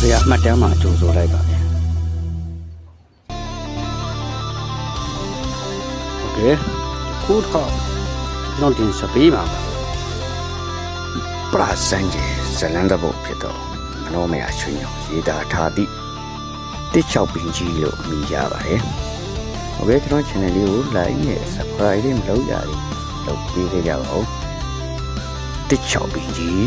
စရာအမှတ်တမ်းမှာကြိုဆိုလိုက်ပါဗျာโอเคခုတော့ကျွန်တော်တင်စပေးပါပါပရာစန်ဂျီဇလန်ဒဘုတ်ဖြစ်တော့မနောမယရွှေညောင်ရေးသားထားသည့်တစ်ချောက်ပင်ကြီးလို့အမည်ရပါတယ်โอเคကျွန်တော် channel လေးကို like နဲ့ subscribe လေးမလုပ်ရဘူးလုပ်ပေးခဲ့ကြပါဦးတစ်ချောက်ပင်ကြီး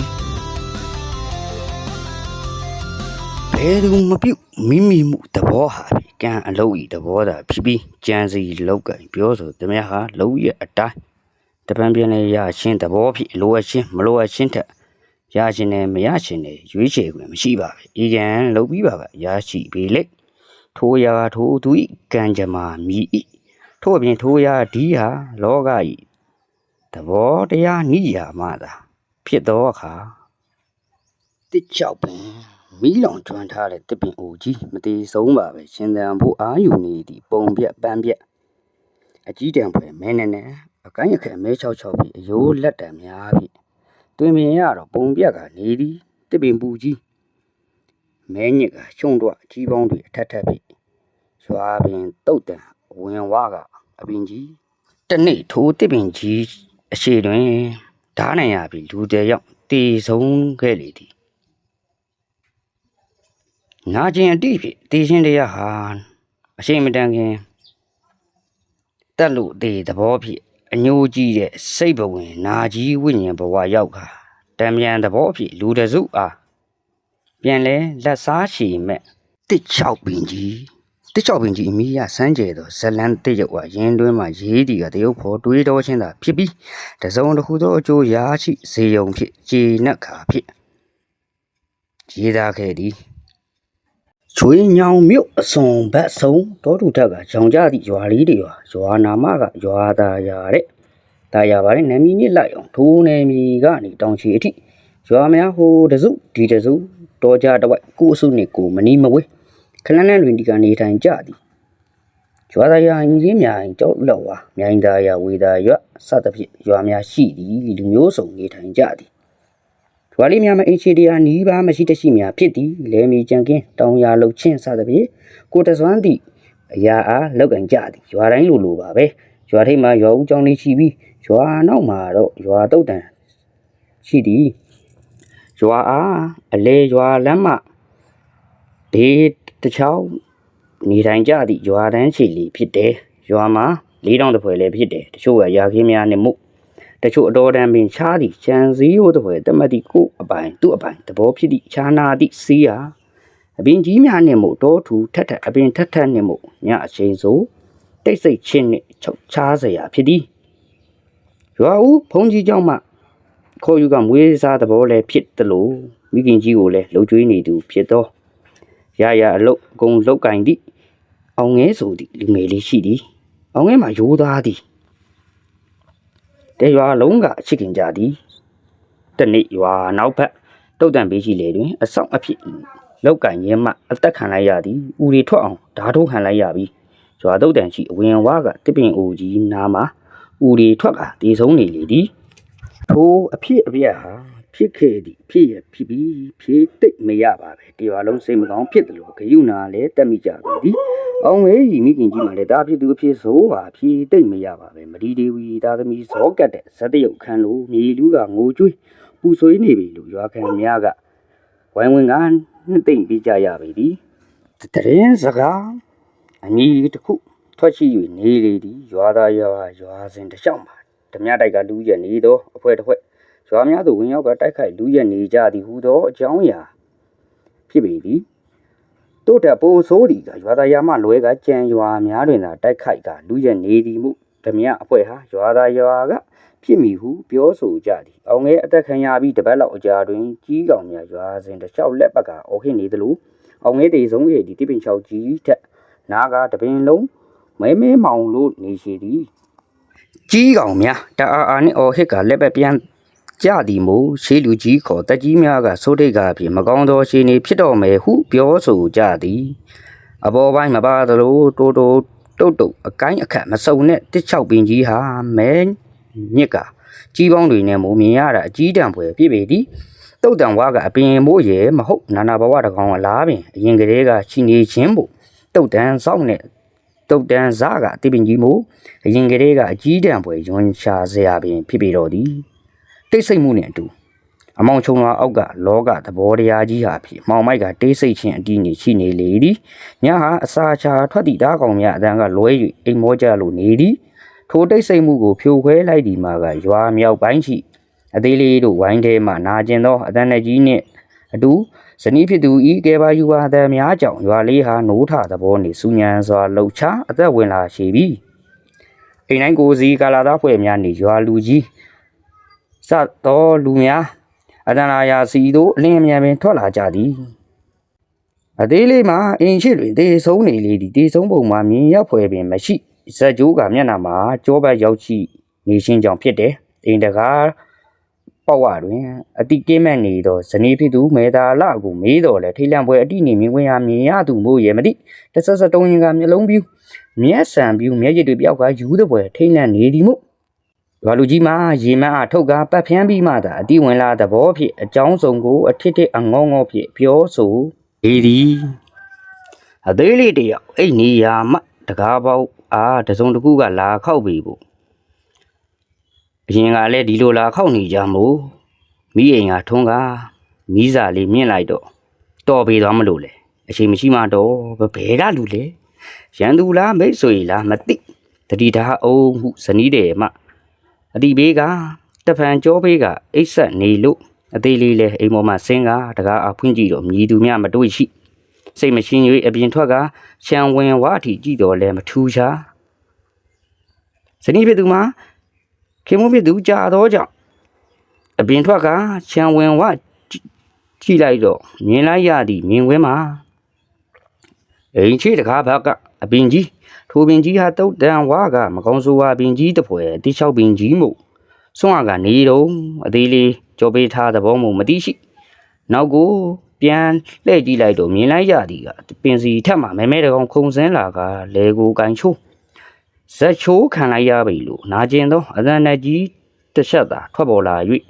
ဘယ်သူမပြုတ်မိမိမှုသဘောဟာပြီကံအလုပ်ဤသဘောသာဖြစ်ပြီးကြံစီလောက်ကင်ပြောဆိုသမျှဟာလုံးရဲ့အတိုင်းတပန်းပြင်းလေးရရှင်းသဘောဖြစ်လိုအပ်ရှင်းမလိုအပ်ရှင်းထက်ရရှင်းနဲ့မရရှင်းနဲ့ရွေးချယ်ခွင့်မရှိပါဘူးဤကံလုပ်ပြီးပါပါရရှိပြီလေထိုးရာထိုးသူဤကံကြမ္မာမြည်ဤထို့အပြင်ထိုးရာဒီဟာလောကဤသဘောတရားနိယာမသာဖြစ်သောအခါတစ်ချောက်ပင် မီးလောင်ကျွမ်းထားတဲ့တစ်ပင်အိုကြီးမသေးဆုံးပါပဲရှင်သန်ဖို့အာယူနေသည့်ပုံပြက်ပန်းပြက်အကြီးတန်းဖွယ်မဲနဲ့နဲ့အကိုင်းအခက်မဲချောက်ချောက်ပြီးအယိုးလက်တံများပြီးတွင်ပင်ရတော့ပုံပြက်ကနေသည်တစ်ပင်ပူကြီးမဲညစ်ကရှုံတော့အကြီးပေါင်းတွေအထက်ထက်ပြီးရွာပင်တုတ်တန်ဝင်ဝါကအပင်ကြီးတနေ့ထိုးတစ်ပင်ကြီးအရှိတွင်ဓားနိုင်ရပြီးလူတဲ့ရောက်တေဆုံးခဲ့လေသည် နာကျင်အတိဖြစ်တေရှင်တရားဟာအရှိန်မတန်ခင်တက်လို့တေသဘောဖြစ်အညိုးကြီးတဲ့စိတ်ဘဝင်နာကြီးဝိညာဉ်ဘဝရောက်ခါတံမြန်သဘောဖြစ်လူတစုအားပြန်လဲလက်စားရှည်မဲ့တစ်ချောက်ပင်ကြီးတစ်ချောက်ပင်ကြီးအမိရဆန်းကျဲသောဇလန်တစ်ရုပ်အားရင်တွင်းမှာရေးတီကတရုပ်ဖော်တွေးတော်ချင်းသာဖြစ်ပြီးတစုံတစ်ခုသောအကျိုးရာရှိဇေယုံဖြစ်ခြေနှက်ခါဖြစ်ရေးသားခဲ့သည် ချွေညောင်မြို့အစွန်ဘက်ဆုံးတောတူထက်ကရောင်ကြသည့်ရွာလေးတွေရွာရွာနာမကရွာသားရတဲ့တာယာပါတဲ့နာမည်နဲ့လိုက်အောင်ထိုးနေမီကနေတောင်ချီအထိရွာများဟိုတစုဒီတစုတော်ကြတစ်ဝိုက်ကိုအစုနှင့်ကိုမနီမဝဲခလန်းလန်းတွင်ဒီကနေထိုင်ကြသည်ရွာသားရအင်းကြီးများကြောက်လောက်ဝါမြိုင်သားရဝေသားရွစသဖြင့်ရွာများရှိသည်လူမျိုးစုံနေထိုင်ကြသည် ရွာလေးများမှာအင်ချီတရားနီးပါးမရှိတရှိများဖြစ်သည်လဲမီကြံကင်းတောင်ရလှုပ်ချင်းစသဖြင့်ကိုတစွမ်းသည့်အရာအားလောက်ကင်ကြသည်ရွာတိုင်းလိုလိုပါပဲရွာထိပ်မှာရွာဦးကျောင်းလေးရှိပြီးရွာနောက်မှာတော့ရွာတုတ်တန်ရှိသည်ရွာအားအလေရွာလမ်းမှဘေးတစ်ချောင်းနေထိုင်ကြသည့်ရွာတန်းရှိလီဖြစ်တယ်ရွာမှာလေးတောင်တစ်ဖွဲလည်းဖြစ်တယ်တချို့ကရာခင်းများနဲ့မှု တချို့အတော်တန်ပင်ချားသည်ချန်စည်းဟိုတပွဲတမတ်သည်ကိုအပိုင်သူ့အပိုင်သဘောဖြစ်သည့်ခြားနာသည့်စီးဟာအပင်ကြီးများနှင့်မို့တောထူထက်ထက်အပင်ထက်ထက်နှင့်မို့ညအချိန်ဆိုတိတ်ဆိတ်ချင်းနှင့်ချုပ်ချားเสียဖြစ်သည်ရွာဦးဘုံကြီးเจ้าမှခေါ်ယူကမွေးစားသဘောလည်းဖြစ်သလိုမိခင်ကြီးကိုလည်းလှုပ်ကြွေးနေသူဖြစ်သောရရအလုတ်ဂုံလောက်ကင်သည့်အောင်ငဲဆိုသည့်လူငယ်လေးရှိသည်အောင်ငဲမှာရိုးသားသည် တဲရွာလုံးကအချစ်ခင်ကြသည်တနေ့ရွာနောက်ဘက်တုတ်တန်ပေးရှိလေတွင်အဆောင်အဖြစ်လောက်ကင်ရင်းမှအသက်ခံလိုက်ရသည်ဦးရီထွက်အောင်ဓာထိုးခံလိုက်ရပြီးရွာတုတ်တန်ရှိအဝင်ဝါကတစ်ပင်အိုကြီးနားမှာဦးရီထွက်ကတည်ဆုံးနေလေသည်ထိုအဖြစ်အပျက်ဟာဖြစ်ခဲ့သည်ဖြစ်ရဖြစ်ပြီးဖြစ်သိပ်မရပါပဲတရွာလုံးစိတ်မကောင်းဖြစ်တယ်လို့ဂယုနာလည်းတက်မိကြပြီသည် အောင်ငယ်ကြီးမိခင်ကြီးမှလည်းတာဖြစ်သူအဖြစ်ဆိုပါဖြေတိတ်မရပါပဲမဒီဒေဝီသားသမီးဇောကတ်တဲ့ဇက်တရုတ်ခံလို့မြေလူကငိုကြွေးပူဆွေးနေပြီလို့ရွာခံများကဝိုင်းဝန်းကနှစ်သိမ့်ပြကြရပြီဒီတရင်စကားအမီတစ်ခုထွက်ရှိ၍နေလေသည်ရွာသားရွာရွာစဉ်တစ်လျှောက်မှာဓမြတိုက်ကလူရက်နေသောအဖွဲတစ်ဖွဲရွာများသို့ဝင်ရောက်ကတိုက်ခိုက်လူရက်နေကြသည်ဟူသောအကြောင်းအရာဖြစ်ပေသည် တို့တက်ပိုဆိုးဒီကရွာသားရမလွဲကကြံရွာများတွင်သာတိုက်ခိုက်ကလူရက်နေသည်မှုဓမြအဖွဲ့ဟာရွာသားရွာကဖြစ်မိဟုပြောဆိုကြသည်အောင်ငယ်အသက်ခံရပြီးတပတ်လောက်အကြာတွင်ကြီးကောင်များရွာစဉ်တစ်လျှောက်လက်ပကအော်ခင်းနေသလိုအောင်ငယ်တေဆုံးရဲ့ဒီတိပင်ချောက်ကြီးထက်နာကတပင်လုံးမဲမဲမောင်လို့နေရှိသည်ကြီးကောင်များတအားအားနှင့်အော်ဟစ်ကလက်ပပြန် ကြသည်မို့ရှေးလူကြီးခေါ်တက်ကြီးများကစိုးတိတ်ကအဖြစ်မကောင်းသောရှင်နေဖြစ်တော်မယ်ဟုပြောဆိုကြသည်အပေါ်ပိုင်းမပါသလိုတိုးတိုးတုတ်တုတ်အကိုင်းအခက်မစုံနဲ့တစ်ချောက်ပင်ကြီးဟာမဲညစ်ကကြီးပေါင်းတွေနဲ့မုံမြင်ရတာအကြီးတန်းပွဲပြည့်ပေသည်တုတ်တန်ဝါကအပင်မိုးရေမဟုတ်နာနာဘဝတကောင်အလားပင်အရင်ကလေးကချီနေချင်းမို့တုတ်တန်စောင့်နဲ့တုတ်တန်စားကအတိပင်ကြီးမို့အရင်ကလေးကအကြီးတန်းပွဲယွန်ရှာစရာပင်ဖြစ်ပေတော့သည် တိတ်ဆိတ်မှုနဲ့အတူအမောင်ချုံလာအောက်ကလောကသဘောတရားကြီးဟာဖြစ်မောင်မိုက်ကတိတ်ဆိတ်ခြင်းအတီးနေရှိနေလေသည်ညဟာအစာချာထွက်သည့်တားကောင်များအတန်းကလွဲ၍အိမ်မောကြလို့နေသည်ထိုတိတ်ဆိတ်မှုကိုဖြိုခွဲလိုက်ဒီမှာကရွာမြောက်ပိုင်းရှိအသေးလေးတို့ဝိုင်းထဲမှနာကျင်သောအတန်တကြီးနှင့်အတူဇနီးဖြစ်သူဤကဲပါယူပါအသည်များကြောင့်ရွာလေးဟာနိုးထသဘောနှင့်စူညံစွာလှုပ်ရှားအသက်ဝင်လာရှိပြီအိမ်တိုင်းကိုစီကာလာသားဖွဲ့များနှင့်ရွာလူကြီး စသောလူများအတန်လာရာစီတို့အလင်းအမြန်ပင်ထွက်လာကြသည်အသေးလေးမှာအင်းရှိတွင်တေဆုံးနေလေသည်တေဆုံးပုံမှာမြင်ရောက်ဖွယ်ပင်မရှိဇက်ကြိုးကမျက်နှာမှာကြောဘက်ရောက်ရှိနေရှင်းကြောင်ဖြစ်တယ်အိမ်တကားပေါ့ဝတွင်အတိကင်းမဲ့နေသောဇနီးဖြစ်သူမေတာလကိုမေးတော်လဲထိတ်လန့်ပွဲအတိနေမြင်ဝင်ရမြင်ရသူမို့ရဲ့မတိတဆဆတုံးရင်ကမျက်လုံးပြူမျက်စံပြူမျက်ရည်တွေပြောက်ကယူတဲ့ပွဲထိတ်လန့်နေသည်မို့ ရွာလူကြီးမှာရေမန်းအားထုတ်ကပတ်ဖျန်းပြီးမှသာအတိဝင်လာသဘောဖြင့်အကြောင်းစုံကိုအထစ်ထစ်အငေါငေါဖြင့်ပြောဆိုလေသည်အသေးလေးတယောက်အဲ့နေရာမှတကားပေါက်အားတစုံတစ်ခုကလာခောက်ပြီဖို့အရင်ကလည်းဒီလိုလာခောက်နေကြမို့မိအိမ်ကထုံးကမိစာလေးမြင့်လိုက်တော့တော်ပေးသွားမလို့လေအချိန်မရှိမှတော့ဘဘဲကလူလေရန်သူလားမိတ်ဆွေလားမသိတတိထားအောင်မှုဇနီးတယ်မှ အတိဘေးကတဖန်ကြောဘေးကအိတ်ဆက်နေလို့အသေးလေးလဲအိမ်ပေါ်မှာဆင်းကတကားအဖွင့်ကြည့်တော့မြည်သူများမတွေ့ရှိစိတ်မရှင်း၍အပြင်ထွက်ကရှံဝင်ဝါအထိကြည့်တော့လဲမထူးချာဇနီးဖြစ်သူမှာခင်မုန်းဖြစ်သူကြာတော့ကြောင့်အပြင်ထွက်ကခြံဝင်ဝကြည့်ကြည့်လိုက်တော့မြင်လိုက်ရသည့်မြင်ကွင်းမှာအိမ်ချေတကားဘက်ကအပင်ကြီး ထိုပင်ကြီးဟာတုတ်တန်ဝါကမကောင်းဆိုးဝါပင်ကြီးတစ်ဖွဲတိချောက်ပင်ကြီးမို့ဆွမ်းအားကနေတော့အသေးလေးကြောပေးထားသဘောမို့မသိရှိနောက်ကိုပြန်လှည့်ကြည့်လိုက်တော့မြင်လိုက်ရသည်ကပင်စီထက်မှမဲမဲတကောင်ခုံစင်းလာကလေကိုကန်ချိုးဇက်ချိုးခံလိုက်ရပြီလို့နာကျင်သောအသံနဲ့ကြီးတစ်ချက်သာထွက်ပေါ်လာ၍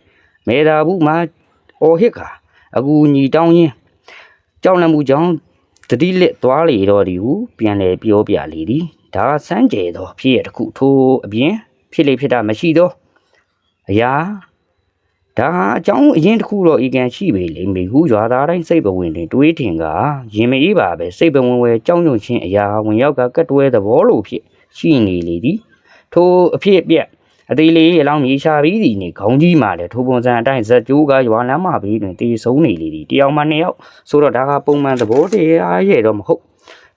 မေသာဘူးမှာအော်ဟစ်ခါအကူညီတောင်းရင်းကြောက်လန့်မှုကြောင့် တတိလက်သွားလေတော့ဒီဟုပြန်လေပြောပြလေသည်ဒါစမ်းကြဲသောဖြစ်ရတစ်ခုထိုးအပြင်ဖြစ်လေဖြစ်တာမရှိသောအရာဒါဟာအကြောင်းအရင်တစ်ခုတော့ဤကန်ရှိပေလိမ့်မေဟုရွာသားတိုင်းစိတ်ပဝင်တွင်တွေးထင်ကရင်မအေးပါပဲစိတ်ပဝင်ဝဲကြောင်းညွန့်ချင်းအရာဝင်ရောက်ကကတ်တွဲသဘောလိုဖြစ်ရှိနေလေသည်ထိုအဖြစ်အပျက် အသေးလေးအလောင်းမြေရှာပြီးသည်နှင့်ခေါင်းကြီးမှလည်းထိုပုံစံအတိုင်းဇက်ကျိုးကရွာလမ်းမဘေးတွင်တည်ဆုံးနေလေသည်တယောက်မှနှစ်ယောက်ဆိုတော့ဒါကပုံမှန်သဘောတရားရဲ့တော့မဟုတ်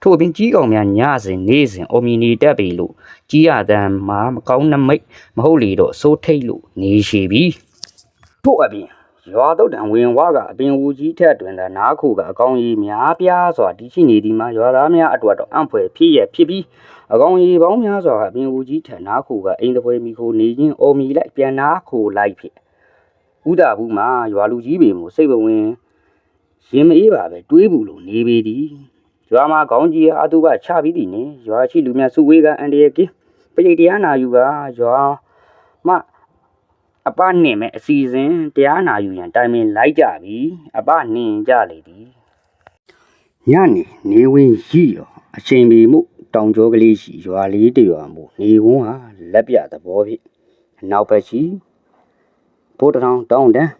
ထို့အပြင်ကြီးကောင်များညစဉ်နေ့စဉ်အော်မီနီတက်ပြီလို့ကြီးရတမ်းမှာမကောင်းနမိတ်မဟုတ်လေတော့စိုးထိတ်လို့နေရှိပြီထို့အပြင် ရွာတုတ်တံဝင်ဝါကအပင်ဝူကြီးထက်တွင်သာနားခုကအကောင်ကြီးများပြားစွာတည်ရှိနေသည်မှာရွာသားများအတွက်တော့အံ့ဖွယ်ဖြစ်ရဖြစ်ပြီးအကောင်ကြီးပေါင်းများစွာကအပင်ဦးကြီးထန်နာခုကအိမ်တပွဲမီခိုနေချင်းအော်မီလိုက်ပြန်နာခိုလိုက်ဖြစ်ဥဒဘူးမှာရွာလူကြီးပေမို့စိတ်ပဝင်ရင်မအေးပါပဲတွေးဘူးလို့နေပေသည်ရွာမှာခေါင်းကြီးအတုပချပြီးသည်နေရွာရှိလူများစုဝေးကအန်တရကင်းပရိတရားနာယူကရွာမှ အပနှင်မဲ့အစီအစဉ်တရားနာယူရန်တိုင်ပင်လိုက်ကြပြီအပနှင်ကြလေသည်ညနေနေဝင်ရီရောအချိန်မီမှုတောင်ကျောကလေးရှိရွာလေးတစ်ရွာမို့နေဝန်းဟာလက်ပြသဘောဖြင့်အနောက်ဘက်ရှိဘိုးတထောင်တောင်းတန်း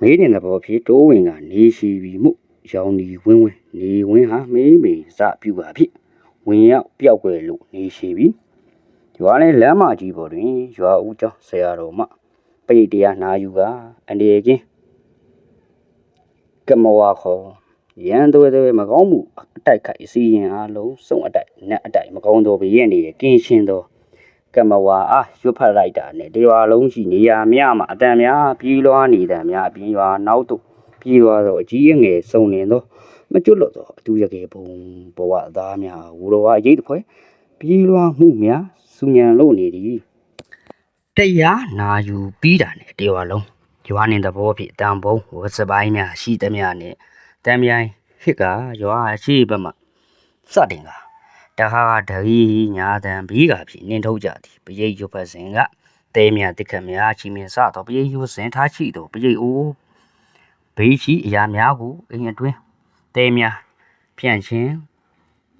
မေးတင်သဘောဖြင့်တိုးဝင်ကနေရှိပြီးမှုရောင်ဒီဝင်းဝင်းနေဝင်းဟာမေးမေစပြူပါဖြင့်ဝင်ရောက်ပျောက်ွယ်လို့နေရှိပြီးရွာလေးလမ်းမကြီးပေါ်တွင်ရွာဦးကျောင်းဆရာတော်မှ ပိတ်တရားနာယူကအန်ဒီရဲ့ချင်းကမဝါခေါ်ရန်သွဲသွဲမကောင်းမှုအတိုက်ခိုက်အစီရင်အားလုံးစုံအတိုက်နက်အတိုက်မကောင်းသောဘရဲ့နေရကင်းရှင်းသောကမဝါအားရွတ်ဖတ်လိုက်တာနဲ့ဒီရွာလုံးရှိနေရာများမှာအတန်များပြေးလွှားနေတဲ့များအပြင်ရွာနောက်သို့ပြေးသွားသောအကြီးအငယ်စုံလင်သောမကျွတ်လွတ်သောအတူရကေဘုံဘဝသားများဝူတော်အရေးတစ်ဖွဲပြေးလွှားမှုများစူညံလို့နေသည် တရားနာယူပြီးတာနဲ့ဒီရွာလုံးရွာနေသဘောဖြင့်တန်ဘုံဝစပိုင်းများရှိသမျှနဲ့တမ်းမြိုင်ဟစ်ကရွာအရှိဘက်မှစတင်ကတခါကဒရီညာတန်ဘီးကဖြစ်နင်းထုတ်ကြသည်ပရိတ်ရွတ်ဖက်စဉ်ကတဲမြတစ်ခတ်များချီမင်းစတော့ပရိတ်ရွတ်စဉ်ထားချိတော့ပရိတ်အိုးဘေးရှိအရာများကိုအိမ်အတွင်းတဲများဖြန့်ခြင်း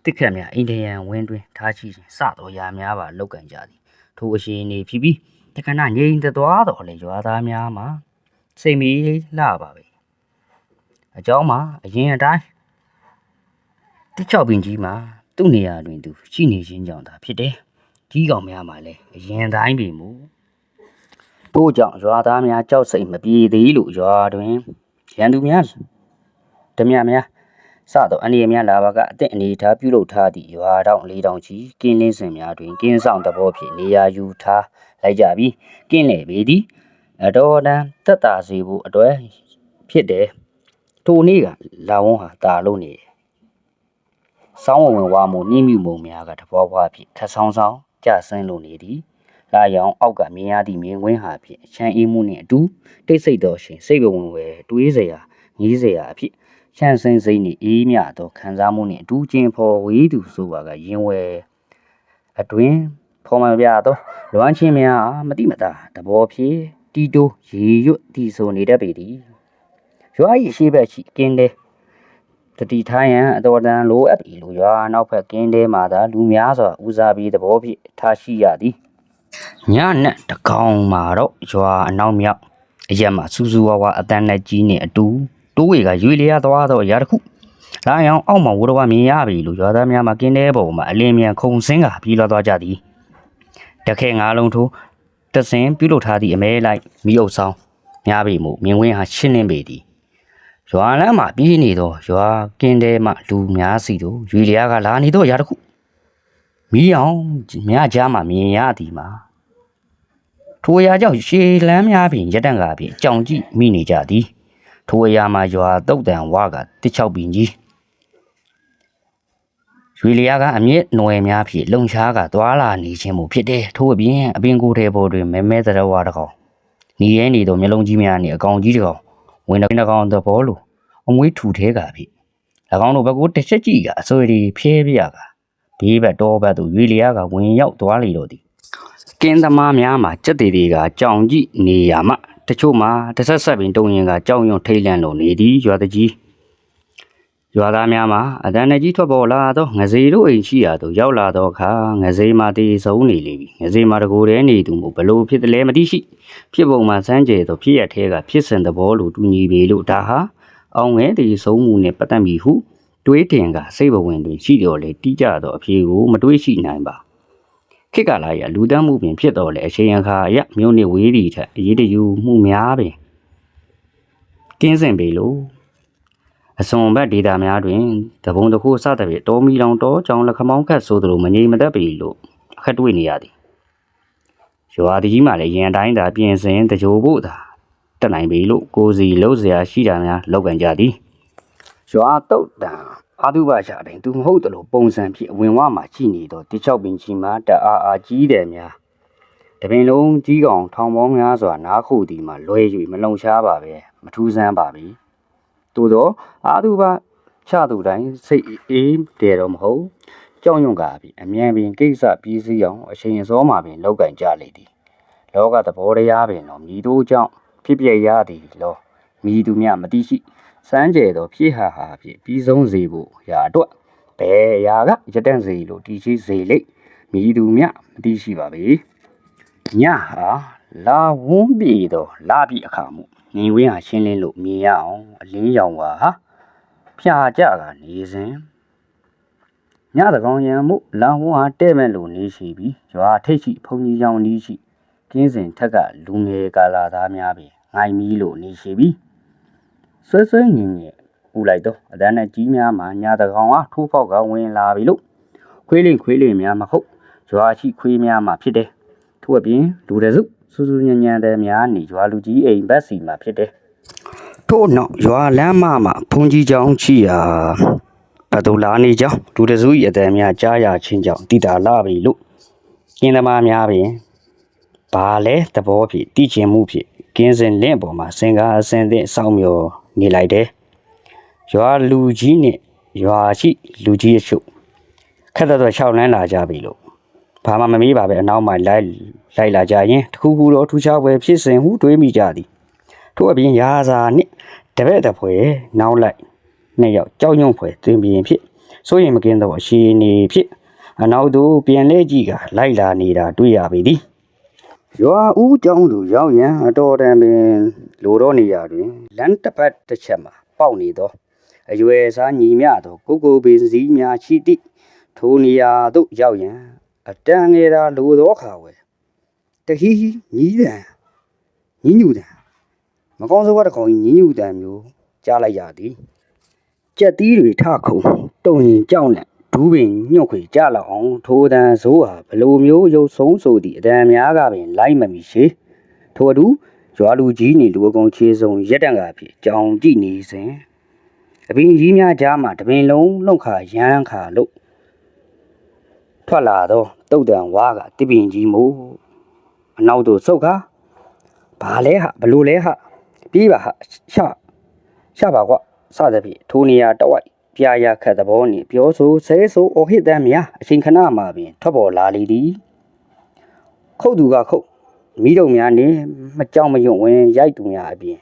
တစ်ခတ်များအိမ်ထရန်ဝင်းတွင်ထားရှိခြင်းစသောအရာများပါလောက်ကင်ကြသည်ထိုအရှိန်နေဖြစ်ပြီး တခဏငြိမ်သက်သွားတော့လေရွာသားများမှာစိတ်မီလှပါပဲအเจ้าမှာအရင်အတိုင်းတိချောက်ပင်ကြီးမှာသူ့နေရာတွင်သူရှိနေခြင်းကြောင့်သာဖြစ်တယ်ကြီးကောင်များမှာလည်းအရင်တိုင်းပြီမူ တို့ကြောင့်ရွာသားများကြောက်စိတ်မပြေသေးလို့ရွာတွင်ရန်သူများဓမြများ စသောအန္တရာယ်များလာပါကအသင့်အနေထားပြုလုပ်ထားသည့်ရွာတောင်လေးတောင်ချီကင်းလင်းစဉ်များတွင်ကင်းဆောင်သဘောဖြင့်နေရာယူထားလိုက်ကြပြီးကင်းလေပေသည်အတော်တန်တက်တာစီဖို့အတွက်ဖြစ်တယ်ထိုနေ့ကလာဝန်းဟာတာလို့နေတယ်ဆောင်းဝင်ဝင်ဝါမှုနှိမ့်မြမှုများကတဘောဘွားဖြင့်ခက်ဆောင်ဆောင်ကြဆင်းလို့နေသည်လာရောင်အောက်ကမြင်ရသည့်မြင်ကွင်းဟာဖြင့်ချမ်းအေးမှုနှင့်အတူတိတ်ဆိတ်သောရှင်စိတ်ဝင်ဝယ်တွေးစရာငြီးစရာအဖြစ် ချမ်းစင်းစိမ့်နှင့်အေးမြသောခံစားမှုနှင့်အတူကျင်ဖော်ဝေးသူဆိုပါကရင်ဝဲအတွင်ဖော်မှန်ပြသောလွမ်းချင်းများမတိမတာသဘောဖြင့်တီတိုရေရွတ်တီဆိုနေတတ်ပေသည်ရွာ၏ရှိဘက်ရှိကင်းတဲ့တတိထားရန်အတော်တန်လိုအပ်ပြီလိုရွာနောက်ဘက်ကင်းတဲမှာသာလူများစွာဦးစားပြီးသဘောဖြင့်ထားရှိရသည်ညနဲ့တကောင်မှာတော့ရွာအနောက်မြောက်အရက်မှာစူးစူးဝါးဝါအတန်းနဲ့ကြီးနေအတူ တိုးဝေကရွေလျားသွားတော့ရာတစ်ခုလာရောင်အောက်မှာဝရဝမြင်ရပြီလို့ရွာသားများမှာကင်းတဲ့ပုံမှာအလင်းမြန်ခုံစင်းကပြေးလာသွားကြသည်တခဲငါးလုံးထိုးတဆင်ပြုတ်လုပ်ထားသည့်အမဲလိုက်မိအုပ်ဆောင်များပြီမို့မြင်ဝင်းဟာရှင်းလင်းပေသည်ရွာလမ်းမှာပြေးနေတော့ရွာကင်းတဲ့မှလူများစီတို့ရွေလျားကလာနေတော့ရာတစ်ခုမီးအောင်မြကြားမှာမြင်ရသည်မှာထိုအရာကြောင့်ရှေလန်းများဖြင့်ရက်တန့်ကားဖြင့်ကြောင်ကြည့်မိနေကြသည် ထိုအရာမှာရွာတုတ်တန်ဝါကတစ်ချောက်ပင်ကြီးရွေလျားကအမြင့်နွယ်များဖြင့်လုံရှားကသွာလာနေခြင်းမှုဖြစ်တယ်ထို့အပြင်အပင်ကိုယ်ထဲပေါ်တွင်မဲမဲသရဝါတစ်ကောင်နီရဲနေသောမျက်လုံးကြီးများနှင့်အကောင်ကြီးတစ်ကောင်ဝင်တစ်ကောင်သဘောလိုအမွေးထူထဲကဖြင့်၎င်းတို့ဘက်ကိုတစ်ချက်ကြည့်ကအစွေတွေဖျဲပြကဘေးဘက်တော်ဘက်သို့ရွေလျားကဝင်ရောက်သွားလေတော့သည်ကင်းသမားများမှာစက်သေးတွေကကြောင်ကြည့်နေရမှ တချို့မှာတစ်ဆက်ဆက်ပင်တုံရင်ကကြောင်ယွန်ထိတ်လန့်လို့နေသည်ရွာတကြီးရွာသားများမှာအတန်းတကြီးထွက်ပေါ်လာတော့ငစေတို့အိမ်ရှိရာသို့ရောက်လာတော့အခါငစေမှာတည်ဆုံးနေလေပြီငစေမှာတကိုယ်တည်းနေသူမို့ဘလို့ဖြစ်တယ်လဲမသိရှိဖြစ်ပုံမှာစမ်းကြဲတော့ဖြစ်ရထဲကဖြစ်စဉ်သဘောလိုတူညီပေလို့ဒါဟာအောင်ငယ်တည်ဆုံးမှုနဲ့ပတ်သက်ပြီးဟုတွေးတင်ကစိတ်ဘဝင်တွင်ရှိတော်လေတိကျသောအဖြေကိုမတွေးရှိနိုင်ပါ ခေတ်ကာလရလူတန်းမှုပင်ဖြစ်တော်လေအချိန်အခါအရမြို့နေဝေးဒီထက်အရေးတယူမှုများပင်ကင်းစင်ပေလို့အစုံဘက်ဒေတာများတွင်တပုံတစ်ခုစသဖြင့်တောမီလောင်တောကြောင်လက်ခမောင်းခတ်ဆိုသလိုမငြိမ်မသက်ပေလို့အခက်တွေ့နေရသည်ရွာဒီမှလည်းရင်အတိုင်းသာပြင်ဆင်တကြိုဖို့သာတက်နိုင်ပေလို့ကိုစီလုံးစရာရှိတာများလောက်ကန်ကြသည်ရွာတုတ်တံ အာတုဘရှာတိုင်းသူမဟုတ်တယ်လို့ပုံစံဖြင့်အဝင်ဝမှာရှိနေတော့တိချောက်ပင်ကြီးမှာတအားအားကြီးတယ်များတပင်လုံးကြီးကောင်ထောင်ပေါင်းများစွာနားခုဒီမှာလွဲ၍မလုံရှားပါပဲမထူးဆန်းပါပြီသို့တော့အာတုဘချသူတိုင်းစိတ်အေးတယ်တော့မဟုတ်ကြောက်ရွံ့ကာပြီအမြန်ပင်ကိစ္စပြီးစီးအောင်အချိန်စောမှာပင်လောက်ကင်ကြလေသည်လောကသဘောတရားပင်တော့မြည်တို့ကြောင့်ဖြစ်ပြရသည်လောမြည်သူမြမတိရှိ စမ်းကြဲသောဖြစ်ဟာဟာဖြင့်ပြီးဆုံးစေဖို့ရာအတွက်ဘယ်အရာကရတန့်စေလို့တီရှိစေလိမ့်မြည်သူမြမတိရှိပါပေညဟာလာဝန်းပြေသောလာပြီအခါမှုနေဝင်းဟာရှင်းလင်းလို့မြင်ရအောင်အလင်းရောင်ပါဟာဖြာကြကနေစဉ်ညတကောင်ရံမှုလာဝန်းဟာတဲ့မဲ့လို့နေရှိပြီးရွာထိတ်ရှိဖုန်ကြီးချောင်းနီးရှိကင်းစင်ထက်ကလူငယ်ကာလာသားများပင်ငိုင်မီလို့နေရှိပြီး ဆွဲဆွဲငင်ငင်ဥလိုက်တော့အတန်းနဲ့ကြီးများမှာညာတကောင်ကထိုးဖောက်ကဝင်လာပြီလို့ခွေးလင့်ခွေးလင့်များမဟုတ်ရွာရှိခွေးများမှာဖြစ်တယ်ထို့အပြင်လူတစုစူးစူးညံ့ညံ့တဲ့များနေရွာလူကြီးအိမ်ဘက်စီမှာဖြစ်တယ်ထို့နောက်ရွာလမ်းမမှာဘုံကြီးချောင်းချီရာဘသူလာနေကြောင်းလူတစု၏အတန်များကြားရချင်းကြောင့်တိတာလာပြီလို့ကင်းသမားများပင်ဘာလဲသဘောဖြင့်တည်ချင်မှုဖြင့်ကင်းစင်လင့်ပေါ်မှာစင်ကားအစင်သင့်စောင့်မျှော် နေလိုက်တယ်။ရွာလူကြီးနဲ့ရွာရှိလူကြီးအချို့ခက်တော့ရှောက်လန်းလာကြပြီလို့ဘာမှမမေးပါပဲအနောက်မှာလိုက်လိုက်လာကြရင်တခုခုတော့ထူးခြားပွဲဖြစ်စဉ်ဟုတွေးမိကြသည်ထို့အပြင်ရာဇာနှင့်တပည့်တစ်ဖွဲနောက်လိုက်နှစ်ယောက်ကြောက်ရွံ့ဖွဲတွင်ပြင်ဖြစ်စိုးရင်မကင်းသောအရှိနေဖြစ်အနောက်သို့ပြန်လဲကြည့်ကလိုက်လာနေတာတွေ့ရပေသည် ရွာဦးကျောင်းသူရောက်ရန်အတော်တန်ပင်လိုတော့နေရတွင်လမ်းတစ်ပတ်တစ်ချက်မှာပေါက်နေသောအရွယ်စားညီမျှသောကိုကိုပင်စည်းများရှိသည့်ထိုနေရာသို့ရောက်ရန်အတန်ငယ်သာလိုသောခါဝယ်တဟီဟီညီးတန်ညီးညူတန်မကောင်းစကားတစ်ကောင်ကြီးညီးညူတန်မျိုးကြားလိုက်ရသည်ကြက်သီးတွေထခုံတုံရင်ကြောက်လန့် ဒူးပင်ညှုတ်ခွေကြလောက်အောင်ထိုတန်ဆိုးဟာဘလိုမျိုးရုပ်ဆုံးဆိုသည့်အတန်များကပင်လိုက်မမီရှိထိုအတူရွာလူကြီးနေလူအကုန်ချေဆုံးရက်တံကဖြစ်ကြောင်ကြည့်နေစဉ်အပင်ကြီးများကြားမှာတပင်လုံးလှုပ်ခါရမ်းခါလို့ထွက်လာတော့တုတ်တန်ဝါကတပင်ကြီးမို့အနောက်သို့ဆုတ်ခါဘာလဲဟာဘလို့လဲဟာပြေးပါဟာရှရှပါကွာစသဖြင့်ထိုနေရာတဝိုက် ပြာရခတ်သဘောနှင့်ပြောဆိုဆဲဆိုအော်ဟစ်တမ်းများအချိန်ခဏမှပင်ထွက်ပေါ်လာလေသည်ခုတ်သူကခုတ်မိတို့များနှင့်မကြောက်မရွံ့ဝင်ရိုက်သူများအပြင်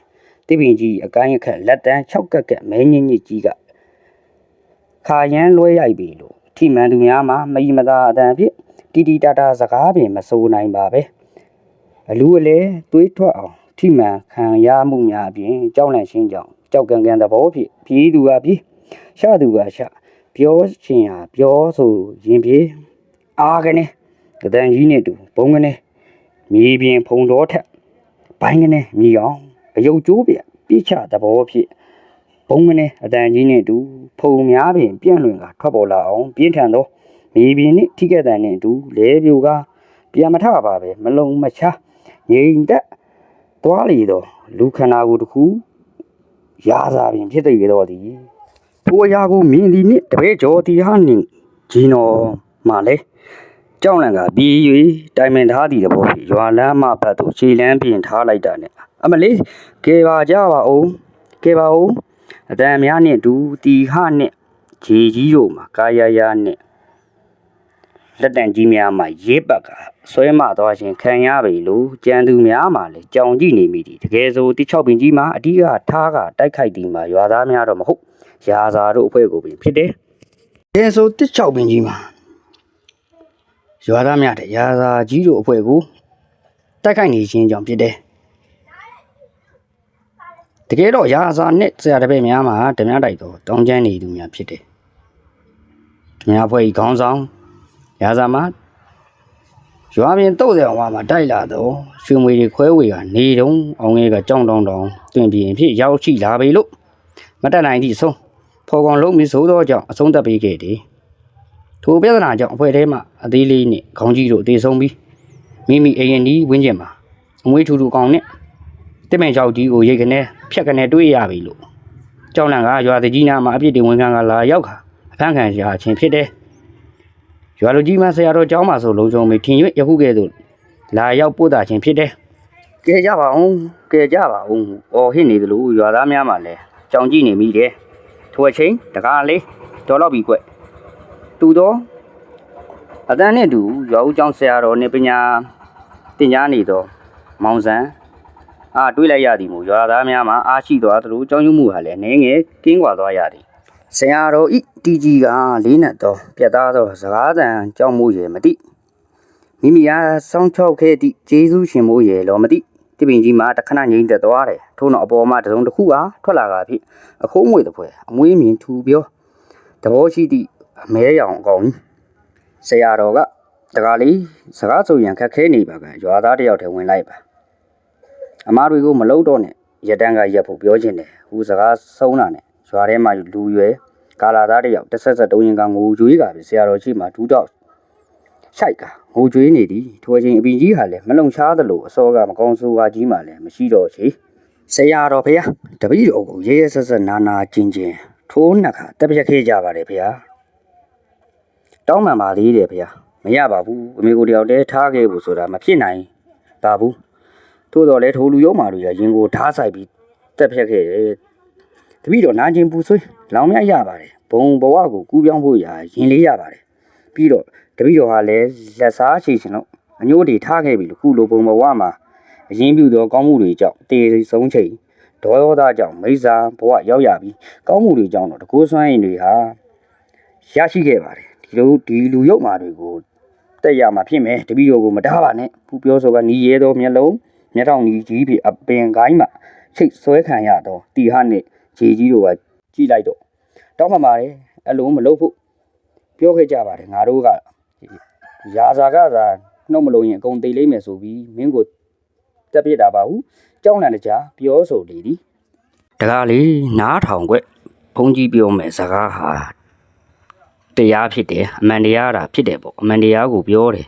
တိပင်ကြီးအကိုင်းအခက်လက်တန်း၆ကက်ကက်မဲညင်းညစ်ကြီးကခါရန်လွှဲရိုက်ပြီလို့ထိမှန်သူများမှာမယီမသာအတန်ဖြင့်တီတီတာတာစကားပင်မဆိုနိုင်ပါပဲအလူအလဲသွေးထွက်အောင်ထိမှန်ခံရမှုများအပြင်ကြောက်လန့်ရှင်းကြောင်ကြောက်ကန်ကန်သဘောဖြင့်ပြေးသူကပြေး ရှသူကရှပြောချင်ဟာပြောဆိုရင်ပြေးအားကနေတဒန်ကြီးနဲ့တူဘုံကနေမြေပြင်ဖုံတော်ထက်ဘိုင်းကနေမြေအောင်အယုတ်ကျိုးပြပြစ်ချသဘောဖြင့်ဘုံကနေအတန်ကြီးနဲ့တူဖုံများပင်ပြန့်လွင်ကထွက်ပေါ်လာအောင်ပြင်းထန်သောမြေပြင်နှင့်ထိခဲ့တဲ့နှင့်တူလဲပြိုကပြန်မထပါပဲမလုံမချငြိမ်သက်သွားလေတော့လူခန္ဓာကိုယ်တစ်ခုရာစာပင်ဖြစ်သေးတော်သည် ထိုအရာကိုမြင်သည်နှင့်တပည့်ကျော်တီဟာနှင့်ဂျီနော်မှလည်းကြောက်လန့်ကပြီး၍တိုင်ပင်ထားသည့်သဘောဖြင့်ရွာလမ်းမှဘက်သို့ခြေလမ်းပြင်ထားလိုက်တာနဲ့အမလေးကဲပါကြပါဦးကဲပါဦးအတန်များနှင့်ဒူတီဟာနှင့်ဂျီကြီးတို့မှာကာယယာနှင့်လက်တန်ကြီးများမှရေးပတ်ကဆွဲမသွားခြင်းခံရပြီလို့ကြံသူများမှလည်းကြောင်ကြည့်နေမိသည်တကယ်ဆိုတိ6ပင်ကြီးမှာအဓိကထားကတိုက်ခိုက်သည်မှာရွာသားများတော့မဟုတ် ရာဇာတို့အဖွဲ့ကိုပင်ဖြစ်တယ်တကယ်ဆိုတိ6ပင်ကြီးမှာရွာသားများတဲ့ရာဇာကြီးတို့အဖွဲ့ကိုတိုက်ခိုက်နေခြင်းကြောင့်ဖြစ်တယ်တကယ်တော့ရာဇာနဲ့ဆရာတပည့်များမှာဓမြတိုက်တော့တောင်းကျမ်းနေသူများဖြစ်တယ်ဓမြအဖွဲ့ကြီးခေါင်းဆောင်ရာဇာမှာရွာပြင်တုတ်တဲ့အောင်မှာတိုက်လာတော့ရွှေမွေတွေခွဲဝေကနေတုံးအောင်ငယ်ကကြောင်တောင်တောင်တွင်ပြင်ဖြစ်ရောက်ရှိလာပြီလို့မတက်နိုင်သည့်ဆုံး ဖော်ကောင်လုံးပြီးဆိုတော့ကြောင့်အဆုံးသတ်ပေးခဲ့တယ်ထိုပြဿနာကြောင့်အဖွဲ့ထဲမှာအသေးလေးနဲ့ခေါင်းကြီးတို့အသေးဆုံးပြီးမိမိအိမ်ရင်ဒီဝင်းကျင်မှာအမွေးထူထူကောင်နဲ့တစ်မင်ကြောက်ကြီးကိုရိတ်ခနဲ့ဖြက်ခနဲ့တွေးရပြီလို့ကြောင်လန့်ကရွာတကြီးနာမှာအပြစ်တင်ဝင်ခံကလာရောက်ခါအဖမ်းခံရခြင်းဖြစ်တယ်ရွာလူကြီးမဆရာတော်ကျောင်းမှာဆိုလုံချုံမေထင်၍ယခုကဲ့သို့လာရောက်ပို့တာခြင်းဖြစ်တယ်ကဲကြပါအောင်ကဲကြပါအောင်အော်ဟစ်နေသလိုရွာသားများမှလည်းကြောင်ကြည့်နေမိတယ် ထိုအချိန်တကားလေးတော်တော့ပြီကွတူတော့အတန်းနဲ့တူရွာဦးကျောင်းဆရာတော်နေပညာတင်ကြားနေတော့မောင်ဆန်းအာတွေးလိုက်ရသည်မို့ရွာသားများမှာအားရှိသွားသလိုကြောင်းယူမှုဟာလည်းနည်းငယ်ကင်းကွာသွားရသည်ဆရာတော်ဤတီကြီးကလေးနဲ့တော့ပြတ်သားသောစကားသံကြောက်မှုရဲ့မတိမိမိအားစောင်းချောက်ခဲ့သည့်ဂျေဇုရှင်မိုးရဲ့လောမတိ တိပင်ကြီးမှာတခဏငြိမ်သက်သွားတယ်ထို့နောက်အပေါ်မှာတစုံတစ်ခုအားထွက်လာတာဖြစ်အခိုးငွေတစ်ဖွဲအမွေးမြင်ထူပြောသဘောရှိသည့်အမဲရောင်အကောင်ကြီးဆရာတော်ကတကားလေးစကားဆိုရန်ခက်ခဲနေပါကရွာသားတယောက်တည်းဝင်လိုက်ပါအမားတွေကိုမလုပ်တော့နဲ့ရတန်းကရက်ဖို့ပြောခြင်းတယ်ဟူစကားဆုံးတာနဲ့ရွာထဲမှာလူရွယ်ကာလာသားတယောက်တစ်ဆက်ဆက်တုံးရင်ကငိုကြွေးကပြီဆရာတော်ရှိမှဒူးတော့ ရှိုက်ကငိုကြွေးနေသည်ထိုအချိန်အပင်ကြီးဟာလည်းမလုံရှားသလိုအစောကမကောင်းဆိုးကားကြီးမှလည်းမရှိတော့ချေဆရာတော်ဖေ။တပည့်တော်ကိုရဲရဲဆက်ဆက်နာနာကျင်ကျင်ထိုးနှစ်ခါတက်ပြက်ခဲ့ကြပါတယ်ဖေ။တောင်းပန်ပါသေးတယ်ဖေ။မရပါဘူးအမေကိုတယောက်တည်းထားခဲ့ဖို့ဆိုတာမဖြစ်နိုင်ပါဘူး။ထို့တော်လဲထိုလူရောမာတို့ရရင်ကိုဓားဆိုင်ပြီးတက်ပြက်ခဲ့တယ်။တပည့်တော်နာကျင်ပူဆွေးလောင်မြရပါတယ်။ဘုံဘဝကိုကူးပြောင်းဖို့ရာရင်လေးရပါတယ်။ ပြီးတော့တပည့်တော်ဟာလည်းလက်စားချေရှင်လို့အညိုးတွေထားခဲ့ပြီလို့ခုလိုဘုံဘဝမှာအရင်ပြုသောကောင်းမှုတွေကြောင့်တေဆုံးချိန်ဒေါသကြောင့်မိစ္ဆာဘဝရောက်ရပြီးကောင်းမှုတွေကြောင့်တော့တကိုးဆွမ်းရင်တွေဟာရရှိခဲ့ပါတယ်ဒီလိုဒီလူရုပ်မာတွေကိုတက်ရမှာဖြစ်မယ်တပည့်တော်ကိုမတားပါနဲ့ခုပြောဆိုကညီရဲသောမျက်လုံးမျက်ထောင်ကြီးကြီးဖြင့်အပင်ကိုင်းမှာချိတ်ဆွဲခံရသောတီဟနှင့်ခြေကြီးတို့ကကြည့်လိုက်တော့တောင်းပန်ပါတယ်အဲ့လိုမလုပ်ဖို့ ပြောခဲ့ကြပါတယ်ငါတို့ကရာဇာကသာနှုတ်မလို့ရင်အကုန်သိလိမ့်မယ်ဆိုပြီးမင်းကိုတက်ပြစ်တာပါဟုကြောင်းလန့်တကြားပြောဆိုလေသည်တကားလေးနားထောင်ကွဘုန်းကြီးပြောမယ်စကားဟာတရားဖြစ်တယ်အမှန်တရားတာဖြစ်တယ်ပေါ့အမှန်တရားကိုပြောတယ်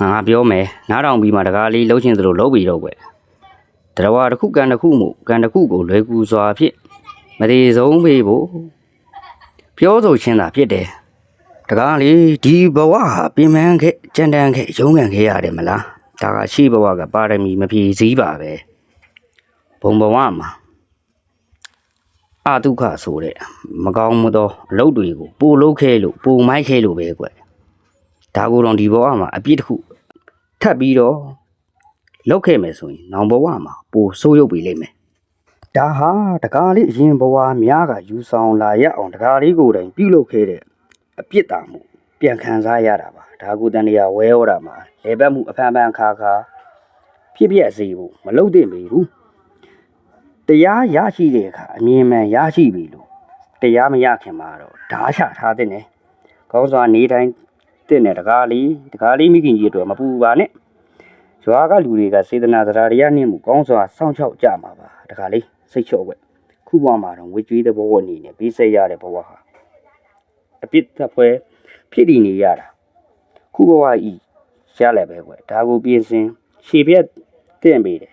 ငါပြောမယ်နားထောင်ပြီးမှတကားလေးလှုပ်ချင်သလိုလှုပ်ပြီးတော့ကွတရားတစ်ခုကန်တစ်ခုမှုကန်တစ်ခုကိုလွယ်ကူစွာဖြင့်မသေးဆုံးပေးဖို့ ပြောဆိုချင်းသာဖြစ်တယ်တကားလေးဒီဘဝဟာပင်ပန်းခဲ့ကြံတန်းခဲ့ရုံးကန်ခဲ့ရတယ်မလားဒါကရှိဘဝကပါရမီမဖြည့်စည်းပါပဲဘုံဘဝမှာအတုခဆိုတဲ့မကောင်းမှုသောအလုပ်တွေကိုပိုလုပ်ခဲ့လို့ပိုမိုက်ခဲ့လို့ပဲကွဒါကိုတော့ဒီဘဝမှာအပြစ်တစ်ခုထပ်ပြီးတော့လောက်ခဲ့မယ်ဆိုရင်နောင်ဘဝမှာပိုဆိုးရုပ်ပြီလိမ့်မယ် ဒါဟာတကားလေးအရင်ဘဝများကယူဆောင်လာရအောင်တကားလေးကိုယ်တိုင်ပြုလုပ်ခဲ့တဲ့အပြစ်တာမှုပြန်ခံစားရတာပါဒါကူတန်တရားဝဲဟောတာမှာလေဘက်မှုအဖန်ဖန်ခါခါဖြစ်ပြက်စေဖို့မလုပ်သင့်ပေဘူးတရားရရှိတဲ့အခါအမြင်မှန်ရရှိပြီလို့တရားမရခင်မှာတော့ဓာချထားတဲ့နဲ့ကောင်းစွာနေတိုင်းတဲ့နဲ့တကားလေးတကားလေးမိခင်ကြီးအတွက်မပူပါနဲ့ရွာကလူတွေကစေတနာတရားတရားနှင့်မူကောင်းစွာစောင့်ရှောက်ကြမှာပါတကားလေးစိတ်ချော့ွက်ခုဘဝမှာတော့ဝေကျွေးတဲ့ဘဝအနေနဲ့ပြီးဆက်ရတဲ့ဘဝဟာအပြစ်သက်ဖွဲဖြစ်တည်နေရတာခုဘဝဤရလည်းပဲကွယ်ဒါကိုပြင်ဆင်ရှေပြက်တင့်ပေးတယ်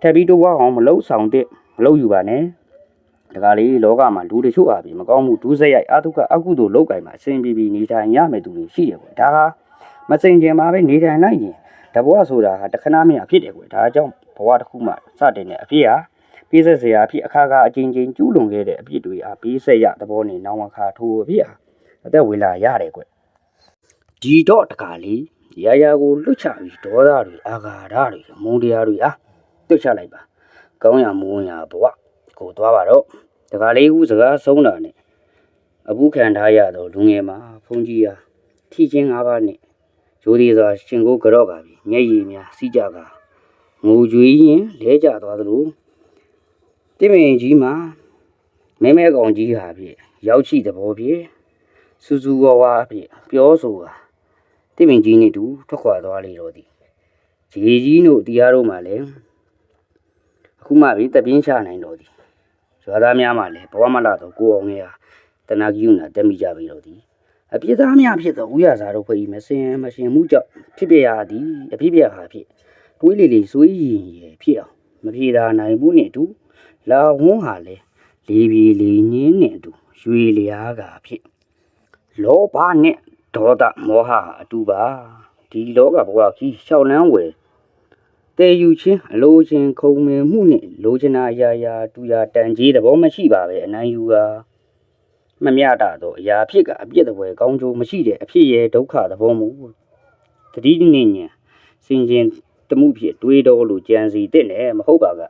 ထပ်ပြီးတော့ဝအောင်မလုံးဆောင်တဲ့မလုံးယူပါနဲ့တကားလေးလောကမှာလူတချို့အားပြီးမကောင်းမှုဒုစရိုက်အတုကအကုသိုလ်လောက်ကင်မှာအစဉ်ပြေပြေနေထိုင်ရမယ်သူတွေရှိတယ်ကွယ်ဒါဟာမစိန်ကျင်မှာပဲနေထိုင်လိုက်ရင်တဘဝဆိုတာဟာတခဏမရဖြစ်တယ်ကွယ်ဒါကြောင့်ဘဝတစ်ခုမှစတင်တဲ့အဖြစ်ဟာ ပြည့်စက်စရာအဖြစ်အခါခါအချင်းချင်းကျူးလွန်ခဲ့တဲ့အဖြစ်တွေအားပေးဆက်ရသဘောနဲ့နောင်မခါထိုးအဖြစ်ဟာအသက်ဝေလာရတယ်ကွဒီတော့တကားလေးရာရာကိုလွတ်ချပြီးဒေါသတွေအာဃာတတွေမုန်းတရားတွေအားတွတ်ချလိုက်ပါကောင်းရမွန်းရဘဝကိုသွားပါတော့တကားလေးခုစကားဆုံးတာနဲ့အပုခံထားရတော့လူငယ်မှာဖုန်ကြီးဟာထီချင်း၅ပါးနဲ့ရိုးသေးစွာရှင်ကိုကြော့ကပြီးမျက်ရည်များစီးကြကငိုကြွေးရင်လဲကျသွားသလို တိမင်ကြီးမှာမဲမဲကောင်ကြီးဟာဖြင့်ရောက်ရှိသဘောဖြင့်စူးစူးဝါးဝါဖြင့်ပြောဆိုတာတိမင်ကြီးနှင့်တူထွက်ခွာသွားလေတော့သည်ဂျေကြီးတို့တရားတို့မှလည်းအခုမှပြီးတပြင်းချနိုင်တော့သည်ရွာသားများမှလည်းဘဝမလာတော့ကိုအောင်ငယ်ဟာတနာကြီးနာတက်မိကြပြီတော့သည်အပြစ်သားများဖြစ်သောဥရစာတို့ဖွဲ့ဤမစင်မရှင်မှုကြောင့်ဖြစ်ပြရသည်အဖြစ်ပြဟာဖြစ်တွေးလေလေဆွေးရင်ရဖြစ်အောင်မပြေတာနိုင်မှုနှင့်အတူ လာဝန်းဟာလည်းလေပြေလေညင်းနှင့်အတူရွေလျားကဖြစ်လောဘနှင့်ဒေါသမောဟဟာအတူပါဒီလောကဘဝကြီးရှောက်လန်းဝယ်တေယူချင်းအလိုချင်းခုံမင်မှုနှင့်လိုချင်တာအရာရာတူရာတန်ကြီးသဘောမရှိပါပဲအနံယူကမမြတာတော့အရာဖြစ်ကအပြစ်တပွဲကောင်းကျိုးမရှိတဲ့အဖြစ်ရဲ့ဒုက္ခသဘောမူတတိနိညာစင်ကျင်တမှုဖြစ်တွေးတော်လို့ကြံစီတဲ့နဲ့မဟုတ်ပါက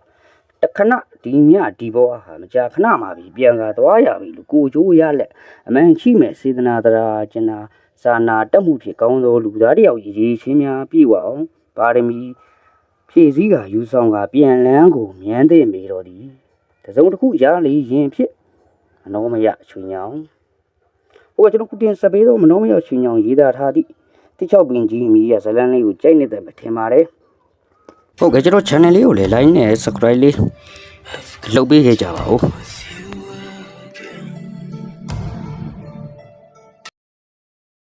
တခဏဒီမြဒီဘောဟာမကြာခဏမှပြီပြန်ကာသွားရပြီလို့ကိုကြိုးရလက်အမှန်ရှိမဲ့စေတနာတရားကျင်နာစာနာတက်မှုဖြစ်ကောင်းသောလူသားတယောက်ရည်ရည်ချင်းများပြည့်ဝအောင်ပါရမီဖြည့်စည်းကယူဆောင်ကပြန်လန်းကိုမြန်းတဲ့မေတော်သည်တစုံတစ်ခုရလေရင်ဖြစ်မနောမယချွေညောင်ဟိုကကျွန်တော်ခုတင်စပေးတော့မနောမယချွေညောင်ရေးသားထားသည့်တိချောက်ပင်ကြီးမိရဇလန်းလေးကိုကြိုက်နေတယ်မထင်ပါတယ် ဟုတ်ကဲ့ကျွန်တော် channel လေးကိုလည်း like နဲ့ subscribe လေးလုပ်ပေးခဲ့ကြပါဦး